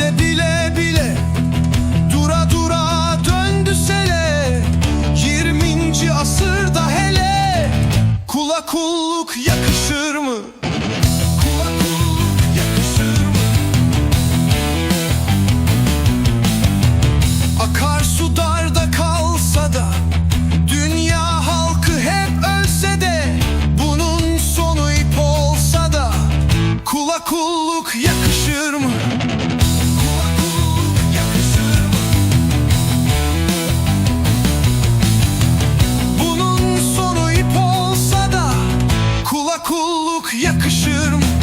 Gide bile bile Dura dura döndü sele 20. asırda hele Kula kulluk yakışır mı? Kula kulluk yakışır mı? Akarsu darda kalsa da Dünya halkı hep ölse de Bunun sonu ip olsa da Kula kulluk yakışır mı? Kulluk yakışır mı?